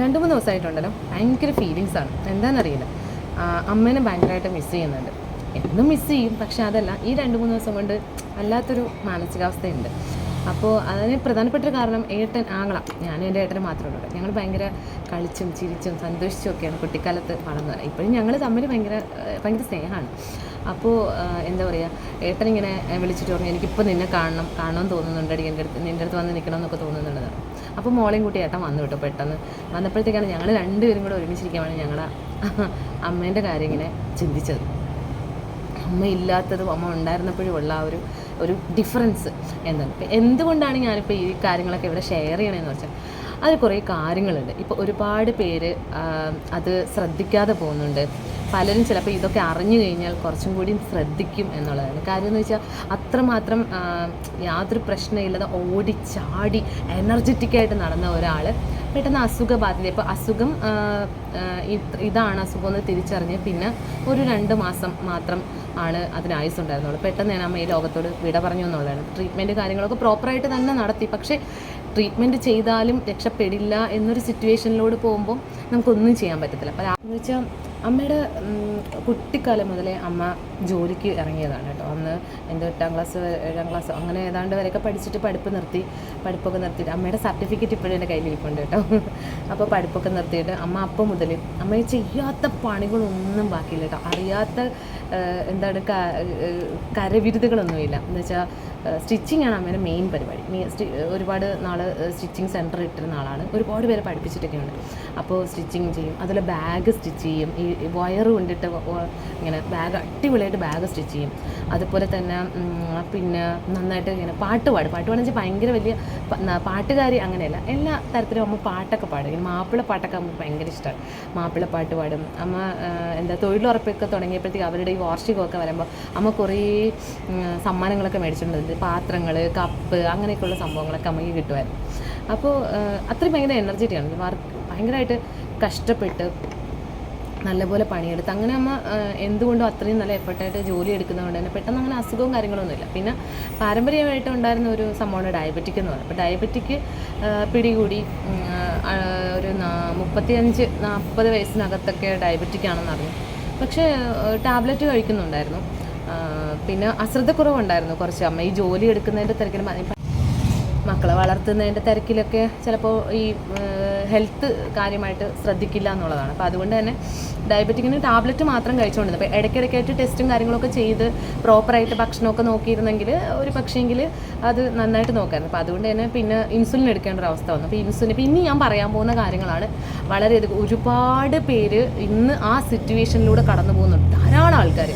രണ്ട് മൂന്ന് ദിവസമായിട്ടുണ്ടല്ലോ. ഭയങ്കര ഫീലിങ്സ് ആണ്. എന്താണെന്നറിയില്ല. അമ്മേനെ ഭയങ്കരമായിട്ട് മിസ് ചെയ്യുന്നുണ്ട്. എന്നും മിസ് ചെയ്യും. പക്ഷെ അതല്ല ഈ രണ്ട് മൂന്ന് ദിവസം കൊണ്ട് വല്ലാത്തൊരു മാനസികാവസ്ഥയുണ്ട്. അപ്പോൾ അതിന് പ്രധാനപ്പെട്ട കാരണം ഏട്ടൻ ആങ്ങള. ഞാനും എന്റെ ഏട്ടനും മാത്രമേ ഉള്ളൂ. ഞങ്ങൾ ഭയങ്കര കളിച്ചും ചിരിച്ചും സന്തോഷിച്ചും ഒക്കെയാണ് കുട്ടിക്കാലത്ത് വളർന്നത്. ഇപ്പോഴും ഞങ്ങൾ തമ്മിൽ ഭയങ്കര ഭയങ്കര സ്നേഹമാണ്. അപ്പോൾ എന്താ പറയുക ഏട്ടൻ ഇങ്ങനെ വിളിച്ചിട്ട് പറഞ്ഞു എനിക്കിപ്പോൾ നിന്നെ കാണണം കാണണമെന്ന് തോന്നുന്നുണ്ട് എന്റെ അടുത്ത് നിന്റെ അടുത്ത് വന്ന് നിൽക്കണം എന്നൊക്കെ തോന്നുന്നുണ്ടെന്ന് അപ്പോൾ മോളെയും കൂട്ടി ഏട്ടൻ വന്നു കേട്ടോ പെട്ടെന്ന്. വന്നപ്പോഴത്തേക്കാണ് ഞങ്ങൾ രണ്ടുപേരും കൂടെ ഒരുമിച്ചിരിക്കുകയാണ് ഞങ്ങളുടെ അമ്മേന്റെ കാര്യം ഇങ്ങനെ ചിന്തിച്ചത്. അമ്മ ഇല്ലാത്തതും അമ്മ ഉണ്ടായിരുന്നപ്പോഴും ഉള്ള ആ ഒരു ഒരു ഡിഫറൻസ് എന്താണ്? എന്തുകൊണ്ടാണ് ഞാനിപ്പോൾ ഈ കാര്യങ്ങളൊക്കെ ഇവിടെ ഷെയർ ചെയ്യണമെന്ന് വെച്ചാൽ അതിൽ കുറേ കാര്യങ്ങളുണ്ട്. ഇപ്പോൾ ഒരുപാട് പേര് അത് ശ്രദ്ധിക്കാതെ പോകുന്നുണ്ട്. പലരും ചിലപ്പോൾ ഇതൊക്കെ അറിഞ്ഞു കഴിഞ്ഞാൽ കുറച്ചും കൂടി ശ്രദ്ധിക്കും എന്നുള്ളതാണ്. കാര്യം എന്ന് വെച്ചാൽ അത്രമാത്രം യാതൊരു പ്രശ്നമില്ലാതെ ഓടിച്ചാടി എനർജറ്റിക്കായിട്ട് നടന്ന ഒരാൾ പെട്ടെന്ന് അസുഖബാധിത ഇപ്പോൾ അസുഖം ഇതാണ് അസുഖം എന്ന് തിരിച്ചറിഞ്ഞ് പിന്നെ ഒരു രണ്ട് മാസം മാത്രം ആണ് അതിന് ആയുസ് പെട്ടെന്ന് ഞാൻ അമ്മ ഈ ലോകത്തോട് വിട പറഞ്ഞു എന്നുള്ളതാണ്. ട്രീറ്റ്മെന്റ് കാര്യങ്ങളൊക്കെ പ്രോപ്പറായിട്ട് തന്നെ നടത്തി. പക്ഷേ ട്രീറ്റ്മെന്റ് ചെയ്താലും രക്ഷപ്പെടില്ല എന്നൊരു സിറ്റുവേഷനിലോട് പോകുമ്പോൾ നമുക്കൊന്നും ചെയ്യാൻ പറ്റത്തില്ല. അപ്പോൾ എന്ന് വെച്ചാൽ അമ്മയുടെ കുട്ടിക്കാലം മുതലേ അമ്മ ജോലിക്ക് ഇറങ്ങിയതാണ് കേട്ടോ. അന്ന് എന്റെ എട്ടാം ക്ലാസ് ഏഴാം ക്ലാസ് അങ്ങനെ ഏതാണ്ട് വരെയൊക്കെ പഠിച്ചിട്ട് പഠിപ്പ് നിർത്തി പഠിപ്പൊക്കെ നിർത്തിയിട്ട് അമ്മയുടെ സർട്ടിഫിക്കറ്റ് ഇപ്പോഴും എന്റെ കയ്യിൽ ഇരിപ്പുണ്ട് കേട്ടോ. അപ്പോൾ പഠിപ്പൊക്കെ നിർത്തിയിട്ട് അമ്മ അപ്പം മുതൽ അമ്മ ചെയ്യാത്ത പണികളൊന്നും ബാക്കിയില്ല കേട്ടോ. അറിയാത്ത എന്താണ് കരവിരുതുകളൊന്നുമില്ല. എന്ന് വെച്ചാൽ സ്റ്റിച്ചിങ് ആണ് അമ്മയുടെ മെയിൻ പരിപാടി. ഒരുപാട് നാൾ സ്റ്റിച്ചിങ് സെന്റർ ഇട്ടിരുന്ന ആളാണ്. ഒരുപാട് പേരെ പഠിപ്പിച്ചിട്ടൊക്കെയുണ്ട്. അപ്പോൾ സ്റ്റിച്ചിങ് ചെയ്യും. അതുപോലെ ബാഗ് സ്റ്റിച്ച് ചെയ്യും. ഈ വയർ കൊണ്ടിട്ട് ഇങ്ങനെ ബാഗ് അടിപൊളിയായിട്ട് ബാഗ് സ്റ്റിച്ച് ചെയ്യും. അതുപോലെ തന്നെ പിന്നെ നന്നായിട്ട് ഇങ്ങനെ പാട്ട് പാടും. പാട്ട് പാടുന്ന വെച്ചാൽ ഭയങ്കര വലിയ പാട്ടുകാരി അങ്ങനെയല്ല. എല്ലാ തരത്തിലും അമ്മ പാട്ടൊക്കെ പാടും. ഇങ്ങനെ മാപ്പിള പാട്ടൊക്കെ അമ്മ ഭയങ്കര ഇഷ്ടമാണ് മാപ്പിള പാട്ട് പാടും. അമ്മ എന്താ തൊഴിലുറപ്പൊക്കെ തുടങ്ങിയപ്പോഴത്തേക്ക് അവരുടെ ഈ വാർഷികമൊക്കെ വരുമ്പോൾ അമ്മ കുറേ സമ്മാനങ്ങളൊക്കെ മേടിച്ചിട്ടുണ്ട് പാത്രങ്ങൾ കപ്പ് അങ്ങനെയൊക്കെയുള്ള സംഭവങ്ങളൊക്കെ നമുക്ക് കിട്ടുമായിരുന്നു. അപ്പോൾ അത്രയും ഭയങ്കര എനർജറ്റിയാണ് വർക്ക് ഭയങ്കരമായിട്ട് കഷ്ടപ്പെട്ട് നല്ലപോലെ പണിയെടുത്ത് അങ്ങനെ അമ്മ എന്തുകൊണ്ടും അത്രയും നല്ല എഫർട്ടായിട്ട് ജോലി എടുക്കുന്നതുകൊണ്ട് തന്നെ പെട്ടെന്ന് അങ്ങനെ അസുഖവും കാര്യങ്ങളൊന്നുമില്ല. പിന്നെ പാരമ്പര്യമായിട്ട് ഉണ്ടായിരുന്ന ഒരു സംഭവമാണ് ഡയബറ്റിക് എന്ന് പറയുന്നത്. അപ്പോൾ ഡയബറ്റിക് പിടികൂടി ഒരു മുപ്പത്തിയഞ്ച് നാൽപ്പത് വയസ്സിനകത്തൊക്കെ ഡയബറ്റിക് ആണെന്ന് അറിഞ്ഞു. പക്ഷേ ടാബ്ലറ്റ് കഴിക്കുന്നുണ്ടായിരുന്നു. പിന്നെ അശ്രദ്ധക്കുറവുണ്ടായിരുന്നു കുറച്ച് അമ്മ. ഈ ജോലി എടുക്കുന്നതിന്റെ തിരക്കിൽ മക്കളെ വളർത്തുന്നതിന്റെ തിരക്കിലൊക്കെ ചിലപ്പോൾ ഈ ഹെൽത്ത് കാര്യമായിട്ട് ശ്രദ്ധിക്കില്ല എന്നുള്ളതാണ്. അപ്പോൾ അതുകൊണ്ട് തന്നെ ഡയബറ്റിക്കിന് ടാബ്ലറ്റ് മാത്രം കഴിച്ചുകൊണ്ടിരുന്നു. അപ്പോൾ ഇടയ്ക്കിടയ്ക്കായിട്ട് ടെസ്റ്റും കാര്യങ്ങളൊക്കെ ചെയ്ത് പ്രോപ്പറായിട്ട് ഭക്ഷണമൊക്കെ നോക്കിയിരുന്നെങ്കിൽ ഒരു പക്ഷേങ്കിൽ അത് നന്നായിട്ട് നോക്കായിരുന്നു. അപ്പോൾ അതുകൊണ്ട് തന്നെ പിന്നെ ഇൻസുലിൻ എടുക്കേണ്ട ഒരു അവസ്ഥ വന്നു. അപ്പോൾ ഇൻസുലിൻ ഇനി ഞാൻ പറയാൻ പോകുന്ന കാര്യങ്ങളാണ് വളരെയധികം ഒരുപാട് പേര് ഇന്ന് ആ സിറ്റുവേഷനിലൂടെ കടന്നു പോകുന്നുണ്ട്. ധാരാളം ആൾക്കാർ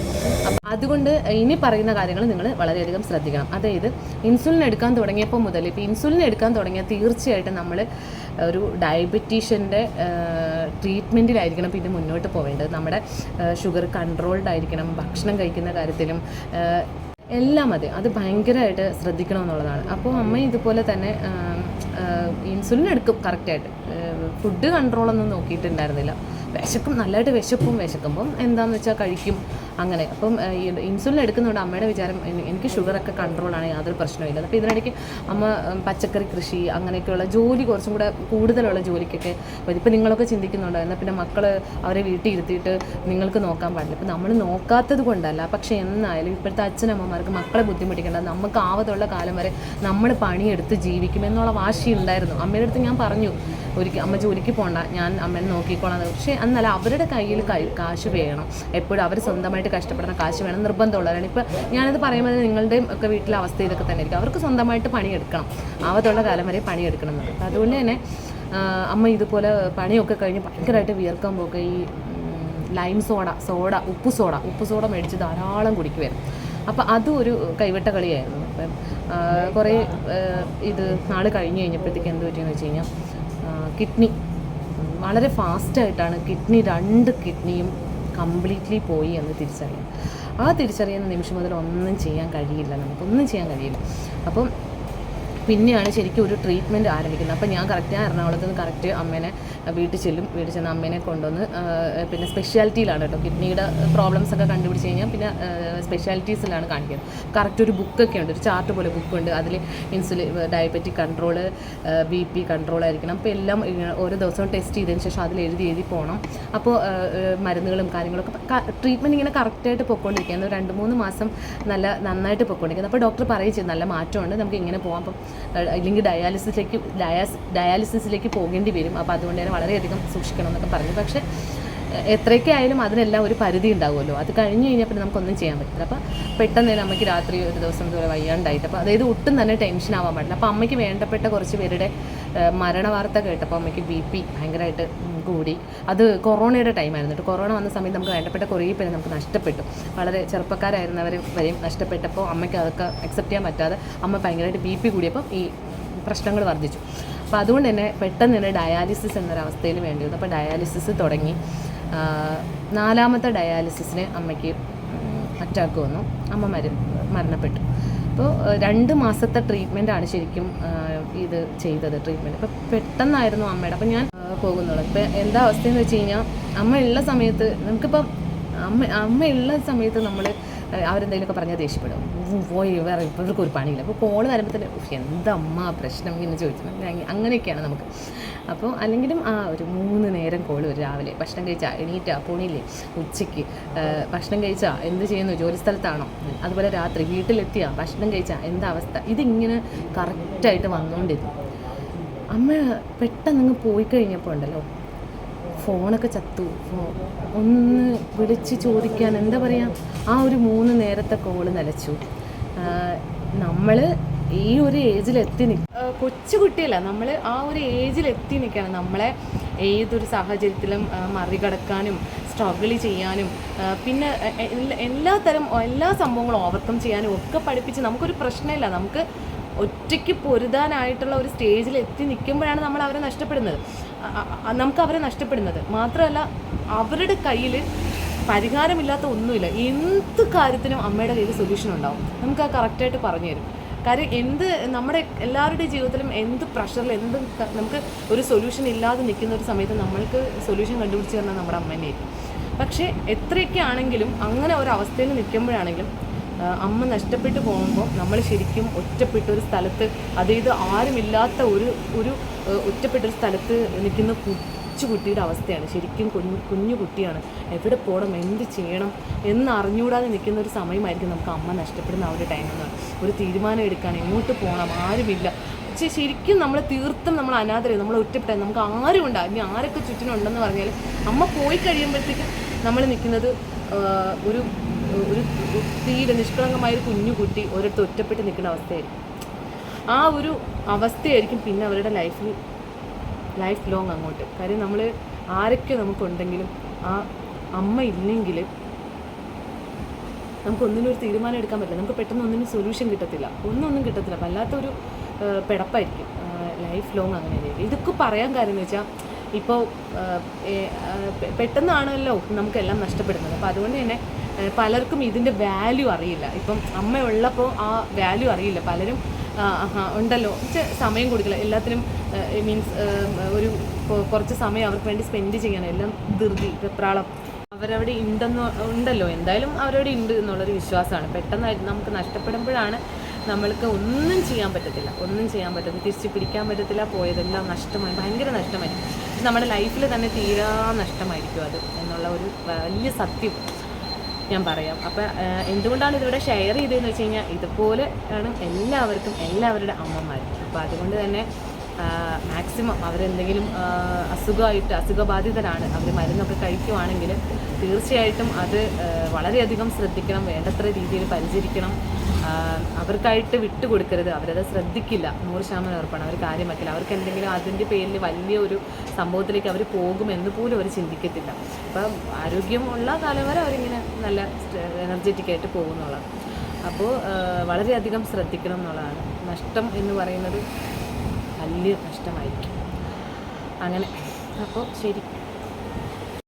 അതുകൊണ്ട് ഇനി പറയുന്ന കാര്യങ്ങൾ നിങ്ങൾ വളരെയധികം ശ്രദ്ധിക്കണം. അതായത് ഇൻസുലിൻ എടുക്കാൻ തുടങ്ങിയപ്പോൾ മുതൽ ഇപ്പോൾ ഇൻസുലിൻ എടുക്കാൻ തുടങ്ങിയാൽ തീർച്ചയായിട്ടും നമ്മൾ ഒരു ഡയബറ്റീഷ്യന്റെ ട്രീറ്റ്മെന്റിലായിരിക്കണം പിന്നെ മുന്നോട്ട് പോവേണ്ടത്. നമ്മുടെ ഷുഗർ കൺട്രോൾഡ് ആയിരിക്കണം ഭക്ഷണം കഴിക്കുന്ന കാര്യത്തിലും എല്ലാം അതെ. അത് ഭയങ്കരമായിട്ട് ശ്രദ്ധിക്കണം എന്നുള്ളതാണ്. അപ്പോൾ അമ്മ ഇതുപോലെ തന്നെ ഇൻസുലിൻ എടുക്കും കറക്റ്റായിട്ട്. ഫുഡ് കൺട്രോളൊന്നും നോക്കിയിട്ടുണ്ടായിരുന്നില്ല. വിശക്കും നല്ലതായിട്ട് വിശക്കും വിശക്കുമ്പം എന്താണെന്ന് വെച്ചാൽ കഴിക്കും. അങ്ങനെ. അപ്പം ഇൻസുലിൻ എടുക്കുന്നതുകൊണ്ട് അമ്മയുടെ വിചാരം എനി- എനിക്ക് ഷുഗറൊക്കെ കൺട്രോളാണ് യാതൊരു പ്രശ്നമില്ല അപ്പോൾ ഇതിനിടയ്ക്ക് അമ്മ പച്ചക്കറി കൃഷി അങ്ങനെയൊക്കെയുള്ള ജോലി കുറച്ചും കൂടെ കൂടുതലുള്ള ജോലിക്കൊക്കെ ഇപ്പം നിങ്ങളൊക്കെ ചിന്തിക്കുന്നുണ്ടോ? എന്നാൽ പിന്നെ മക്കൾ അവരെ വീട്ടിൽ ഇരുത്തിയിട്ട് നിങ്ങൾക്ക് നോക്കാൻ പാടില്ല. ഇപ്പം നമ്മൾ നോക്കാത്തത് കൊണ്ടല്ല. പക്ഷേ എന്നായാലും ഇപ്പോഴത്തെ അച്ഛനമ്മമാർക്ക് മക്കളെ ബുദ്ധിമുട്ടിക്കേണ്ട നമുക്ക് ആവതുള്ള കാലം വരെ നമ്മൾ പണിയെടുത്ത് ജീവിക്കും എന്നുള്ള വാശി ഉണ്ടായിരുന്നു. അമ്മയുടെ അടുത്ത് ഞാൻ പറഞ്ഞു ഒരിക്കൽ അമ്മ ജോലിക്ക് പോകണ്ട ഞാൻ അമ്മേനെ നോക്കിക്കോളാം. പക്ഷേ എന്നല്ല അവരുടെ കയ്യിൽ കാശ് വേണം. എപ്പോഴും അവർ സ്വന്തമായിട്ട് കഷ്ടപ്പെടുന്ന കാശ് വേണം നിർബന്ധമുള്ളവരാണ്. ഇപ്പോൾ ഞാനത് പറയുമ്പോൾ നിങ്ങളുടെയും ഒക്കെ വീട്ടിലെ അവസ്ഥ ഇതൊക്കെ തന്നെ ആയിരിക്കും അവർക്ക് സ്വന്തമായിട്ട് പണിയെടുക്കണം. ആവത്തുള്ള കാലം വരെ പണിയെടുക്കണം എന്നുള്ളത്. അതുകൊണ്ട് തന്നെ അമ്മ ഇതുപോലെ പണിയൊക്കെ കഴിഞ്ഞ് ഭയങ്കരമായിട്ട് വിയർക്കാൻ പോകുക ഈ ലൈം സോഡ സോഡ ഉപ്പ് സോഡ ഉപ്പ് സോഡ മേടിച്ച് ധാരാളം കുടിക്കുമായിരുന്നു അപ്പോൾ അതും ഒരു കൈവിട്ട കളിയായിരുന്നു. അപ്പം കുറേ ഇത് നാൾ കഴിഞ്ഞ് കഴിഞ്ഞപ്പോഴത്തേക്ക് എന്ത് പറ്റിയെന്ന് വെച്ച് കഴിഞ്ഞാൽ കിഡ്നി. വളരെ ഫാസ്റ്റായിട്ടാണ് കിഡ്നി രണ്ട് കിഡ്നിയും കംപ്ലീറ്റ്ലി പോയി എന്ന് തിരിച്ചറിയാം. ആ തിരിച്ചറിയുന്ന നിമിഷം മുതൽ ഒന്നും ചെയ്യാൻ കഴിയില്ല നമുക്കൊന്നും ചെയ്യാൻ കഴിയില്ല. അപ്പം പിന്നെയാണ് ശരിക്കും ഒരു ട്രീറ്റ്മെന്റ് ആരംഭിക്കുന്നത്. അപ്പോൾ ഞാൻ കറക്റ്റ് എറണാകുളത്ത് നിന്ന് കറക്റ്റ് അമ്മേനെ വീട്ടിൽ ചെല്ലും. വീട്ടിൽ ചെന്ന് അമ്മേനെ കൊണ്ടുവന്ന് പിന്നെ സ്പെഷ്യാലിറ്റിയിലാണ് കേട്ടോ. കിഡ്നിയുടെ പ്രോബ്ലംസ് ഒക്കെ കണ്ടുപിടിച്ച് കഴിഞ്ഞാൽ പിന്നെ സ്പെഷ്യാലിറ്റീസിലാണ് കാണിക്കുന്നത്. കറക്റ്റ് ഒരു ബുക്കൊക്കെ ഉണ്ട്. ഒരു ചാർട്ട് പോലെ ബുക്കുണ്ട് അതിൽ insulin diabetic control B P control ആയിരിക്കണം. അപ്പോൾ എല്ലാം ഓരോ ദിവസവും ടെസ്റ്റ് ചെയ്തതിന് ശേഷം അതിൽ എഴുതി എഴുതി പോകണം അപ്പോൾ മരുന്നുകളും കാര്യങ്ങളൊക്കെ ട്രീറ്റ്മെന്റ് ഇങ്ങനെ കറക്റ്റായിട്ട് പൊയ്ക്കൊണ്ടിരിക്കുകയാണ്. രണ്ട് മൂന്ന് മാസം നല്ല നന്നായിട്ട് പൊയ്ക്കൊണ്ടിരിക്കുന്നത് അപ്പോൾ ഡോക്ടർ പറയുകയും ചെയ്തു. നല്ല മാറ്റമുണ്ട്. നമുക്ക് ഇങ്ങനെ പോകാം അപ്പം ഇല്ലെങ്കിൽ ഡയാലിസിസിലേക്ക് ഡയാസ് ഡയാലിസിസിലേക്ക് പോകേണ്ടി വരും. അപ്പോൾ അതുകൊണ്ട് തന്നെ വളരെയധികം സൂക്ഷിക്കണം എന്നൊക്കെ പറഞ്ഞു. പക്ഷേ എത്രയൊക്കെ ആയാലും അതിനെല്ലാം ഒരു പരിധി ഉണ്ടാവുമല്ലോ. അത് കഴിഞ്ഞ് കഴിഞ്ഞാൽ പിന്നെ നമുക്കൊന്നും ചെയ്യാൻ പറ്റില്ല. അപ്പോൾ പെട്ടെന്ന് തന്നെ അമ്മയ്ക്ക് രാത്രി ഒരു ദിവസം ഇതുപോലെ വയ്യാണ്ടായിട്ട്. അപ്പോൾ അതായത് ഒട്ടും തന്നെ ടെൻഷൻ ആവാൻ പാടില്ല. അപ്പോൾ അമ്മയ്ക്ക് വേണ്ടപ്പെട്ട കുറച്ച് പേരുടെ മരണ വാർത്ത കേട്ടപ്പോൾ അമ്മയ്ക്ക് ബി പി ഭയങ്കരമായിട്ട് കൂടി. അത് കൊറോണയുടെ ടൈമായിരുന്നു കേട്ടോ. കൊറോണ വന്ന സമയത്ത് നമുക്ക് വേണ്ടപ്പെട്ട കുറേ പേര് നമുക്ക് നഷ്ടപ്പെട്ടു. വളരെ ചെറുപ്പക്കാരായിരുന്നവർ വരെയും നഷ്ടപ്പെട്ടപ്പോൾ അമ്മയ്ക്ക് അതൊക്കെ അക്സെപ്റ്റ് ചെയ്യാൻ പറ്റാതെ അമ്മ ഭയങ്കരമായിട്ട് ബി പി കൂടിയപ്പോൾ ഈ പ്രശ്നങ്ങൾ വർദ്ധിച്ചു. അപ്പോൾ അതുകൊണ്ട് തന്നെ പെട്ടെന്ന് തന്നെ ഡയാലിസിസ് എന്നൊരവസ്ഥയിൽ വേണ്ടി വന്നു. അപ്പോൾ ഡയാലിസിസ് തുടങ്ങി. നാലാമത്തെ ഡയാലിസിസിന് അമ്മയ്ക്ക് അറ്റാക്ക് വന്നു. അമ്മ മര മരണപ്പെട്ടു. അപ്പോൾ രണ്ട് മാസത്തെ ട്രീറ്റ്മെന്റ് ആണ് ശരിക്കും ഇത് ചെയ്തത് ട്രീറ്റ്മെന്റ് അപ്പോൾ പെട്ടെന്നായിരുന്നു അമ്മയുടെ അപ്പോൾ ഞാൻ പോകുന്നുള്ളൂ ഇപ്പോൾ എന്താ അവസ്ഥയെന്ന് വെച്ച് കഴിഞ്ഞാൽ അമ്മ സമയത്ത് നമുക്കിപ്പം അമ്മ അമ്മയുള്ള സമയത്ത് നമ്മൾ അവരെന്തെങ്കിലുമൊക്കെ പറഞ്ഞാൽ ദേഷ്യപ്പെടും. പോയി വേറെ ഇവർക്ക് ഒരു പണിയില്ല. അപ്പോൾ കോൾ വരുമ്പോൾ തന്നെ എന്തമ്മ പ്രശ്നം? ഇങ്ങനെ ചോദിച്ചു അങ്ങനെയൊക്കെയാണ് നമുക്ക്. അപ്പോൾ അല്ലെങ്കിലും ആ ഒരു മൂന്ന് നേരം കോൾ വരും രാവിലെ. ഭക്ഷണം കഴിച്ചാൽ എണീറ്റാ പോണില്ലേ ഉച്ചയ്ക്ക് ഭക്ഷണം കഴിച്ചാൽ എന്ത് ചെയ്യുന്നു? ജോലി സ്ഥലത്താണോ? അതുപോലെ രാത്രി വീട്ടിലെത്തിയാൽ ഭക്ഷണം കഴിച്ചാൽ എന്താ അവസ്ഥ? ഇതിങ്ങനെ കറക്റ്റായിട്ട് വന്നുകൊണ്ടിരുന്നു അമ്മ പെട്ടെന്ന് പോയി കഴിഞ്ഞപ്പോൾ ഉണ്ടല്ലോ ഫോണൊക്കെ ചത്തു. ഒന്ന് വിളിച്ച് ചോദിക്കാൻ എന്താ പറയുക ആ ഒരു മൂന്ന് നേരത്തെ കോൾ നിലച്ചു നമ്മൾ ഈ ഒരു ഏജിൽ എത്തി നി കൊച്ചു നമ്മൾ ആ ഒരു ഏജിൽ എത്തി നിൽക്കണം നമ്മളെ ഏതൊരു സാഹചര്യത്തിലും മറികടക്കാനും സ്ട്രഗിൾ ചെയ്യാനും പിന്നെ എല്ലാ തരം എല്ലാ സംഭവങ്ങളും ഓവർകം ചെയ്യാനും ഒക്കെ പഠിപ്പിച്ച് നമുക്കൊരു പ്രശ്നമില്ല. നമുക്ക് ഒറ്റയ്ക്ക് പൊരുതാനായിട്ടുള്ള ഒരു സ്റ്റേജിൽ എത്തി നിൽക്കുമ്പോഴാണ് നമ്മൾ അവരെ നഷ്ടപ്പെടുന്നത്. നമുക്ക് അവരെ നഷ്ടപ്പെടുന്നത്. മാത്രമല്ല അവരുടെ കയ്യിൽ പരിഹാരമില്ലാത്ത ഒന്നുമില്ല. എന്ത് കാര്യത്തിനും അമ്മയുടെ കയ്യിൽ സൊല്യൂഷൻ ഉണ്ടാവും. നമുക്ക് ആ കറക്റ്റായിട്ട് പറഞ്ഞു തരും. കാര്യം എന്ത് നമ്മുടെ എല്ലാവരുടെയും ജീവിതത്തിലും എന്ത് പ്രഷറിൽ എന്ത് നമുക്ക് ഒരു സൊല്യൂഷൻ ഇല്ലാതെ നിൽക്കുന്ന ഒരു സമയത്ത് നമ്മൾക്ക് സൊല്യൂഷൻ കണ്ടുപിടിച്ച് തരുന്നത് നമ്മുടെ അമ്മ തന്നെയായിരിക്കും പക്ഷേ എത്രയൊക്കെ ആണെങ്കിലും അങ്ങനെ ഒരു അവസ്ഥയിൽ നിൽക്കുമ്പോഴാണെങ്കിലും അമ്മ നഷ്ടപ്പെട്ടു പോകുമ്പോൾ നമ്മൾ ശരിക്കും ഒറ്റപ്പെട്ട ഒരു സ്ഥലത്ത് അതായത് ആരുമില്ലാത്ത ഒരു ഒരു ഒറ്റപ്പെട്ടൊരു സ്ഥലത്ത് നിൽക്കുന്ന കൊച്ചുകുട്ടിയുടെ അവസ്ഥയാണ്. ശരിക്കും കുഞ്ഞു കുഞ്ഞു കുട്ടിയാണ്. എവിടെ പോകണം എന്ത് ചെയ്യണം എന്ന് അറിഞ്ഞുകൂടാതെ നിൽക്കുന്ന ഒരു സമയമായിരിക്കും നമുക്ക് അമ്മ നഷ്ടപ്പെടുന്ന ആ ഒരു ടൈം എന്ന് ഒരു തീരുമാനം എടുക്കാൻ എങ്ങോട്ട് പോകണം ആരുമില്ല. പക്ഷേ ശരിക്കും നമ്മൾ തീർത്തും നമ്മൾ അനാഥരായി നമ്മൾ ഒറ്റപ്പെട്ട നമുക്ക് ആരും ഉണ്ട് ഇനി ആരൊക്കെ ചുറ്റിനുണ്ടെന്ന് പറഞ്ഞാൽ അമ്മ പോയി കഴിയുമ്പോഴത്തേക്കും നമ്മൾ നിൽക്കുന്നത് ഒരു ഒരു തീരെ നിഷ്കളങ്കമായ ഒരു കുഞ്ഞു കുട്ടി ഒരിടത്ത് ഒറ്റപ്പെട്ട് നിൽക്കുന്ന അവസ്ഥയായിരിക്കും. ആ ഒരു അവസ്ഥയായിരിക്കും പിന്നെ അവരുടെ ലൈഫിൽ ലൈഫ് ലോങ് അങ്ങോട്ട്. കാര്യം നമ്മൾ ആരൊക്കെ നമുക്കുണ്ടെങ്കിലും ആ അമ്മ ഇല്ലെങ്കിൽ നമുക്കൊന്നിനും ഒരു തീരുമാനം എടുക്കാൻ പറ്റില്ല. നമുക്ക് പെട്ടെന്ന് ഒന്നിനും സൊല്യൂഷൻ കിട്ടത്തില്ല. ഒന്നൊന്നും ഒന്നും കിട്ടത്തില്ല വല്ലാത്തൊരു പിടപ്പായിരിക്കും. ലൈഫ് ലോങ് അങ്ങനെ. ഇതൊക്കെ പറയാൻ കാര്യം എന്ന് വെച്ചാൽ ഇപ്പോൾ പെട്ടെന്നാണല്ലോ നമുക്കെല്ലാം നഷ്ടപ്പെടുന്നത്. അപ്പോൾ അതുകൊണ്ട് തന്നെ പലർക്കും ഇതിന്റെ വാല്യൂ അറിയില്ല. ഇപ്പം അമ്മ ഉള്ളപ്പോൾ ആ വാല്യൂ അറിയില്ല. പലരും ഉണ്ടല്ലോ. സമയം കൊടുക്കില്ല. എല്ലാത്തിനും മീൻസ് ഒരു കുറച്ച് സമയം അവർക്ക് വേണ്ടി സ്പെൻഡ് ചെയ്യണം. എല്ലാം ധൃതി വെപ്രാളം. അവരവിടെ ഉണ്ടെന്ന് ഉണ്ടല്ലോ. എന്തായാലും അവരവിടെ ഉണ്ട് എന്നുള്ളൊരു വിശ്വാസമാണ്. പെട്ടെന്ന് നമുക്ക് നഷ്ടപ്പെടുമ്പോഴാണ് നമ്മൾക്ക് ഒന്നും ചെയ്യാൻ പറ്റത്തില്ല. ഒന്നും ചെയ്യാൻ പറ്റത്തില്ല. തിരിച്ച് പിടിക്കാൻ പറ്റത്തില്ല. പോയതെല്ലാം നഷ്ടമായി. ഭയങ്കര നഷ്ടമായിരിക്കും നമ്മുടെ ലൈഫിൽ തന്നെ തീരാ നഷ്ടമായിരിക്കും അത് എന്നുള്ള ഒരു വലിയ സത്യം. ഞാൻ പറയാം. അപ്പം എന്തുകൊണ്ടാണ് ഇതിവിടെ ഷെയർ ചെയ്തതെന്ന് വെച്ച് കഴിഞ്ഞാൽ ഇതുപോലെ ആണ് എല്ലാവർക്കും എല്ലാവരുടെ അമ്മമാരും. അപ്പോൾ അതുകൊണ്ട് തന്നെ മാക്സിമം അവരെന്തെങ്കിലും അസുഖമായിട്ട് അസുഖബാധിതരാണ് അവർ മരുന്നൊക്കെ കഴിക്കുവാണെങ്കിൽ തീർച്ചയായിട്ടും അത് വളരെയധികം ശ്രദ്ധിക്കണം വേണ്ടത്ര രീതിയിൽ പരിചരിക്കണം. അവർക്കായിട്ട് വിട്ടുകൊടുക്കരുത്. അവരത് ശ്രദ്ധിക്കില്ല. നൂറ് ശതമാനം ഉറപ്പാണ്. അവർ കാര്യം വയ്ക്കില്ല അവർക്ക് എന്തെങ്കിലും അതിന്റെ പേരിൽ വലിയ ഒരു സംഭവത്തിലേക്ക് അവർ പോകുമെന്ന് പോലും അവർ ചിന്തിക്കത്തില്ല. അപ്പം ആരോഗ്യമുള്ള കാലം വരെ അവരിങ്ങനെ നല്ല എനർജറ്റിക് ആയിട്ട് പോകുന്നുള്ളതാണ്. അപ്പോൾ വളരെയധികം ശ്രദ്ധിക്കണം എന്നുള്ളതാണ്. നഷ്ടം എന്ന് പറയുന്നത് വലിയ നഷ്ടമായിരിക്കും. അങ്ങനെ. അപ്പോൾ ശരി.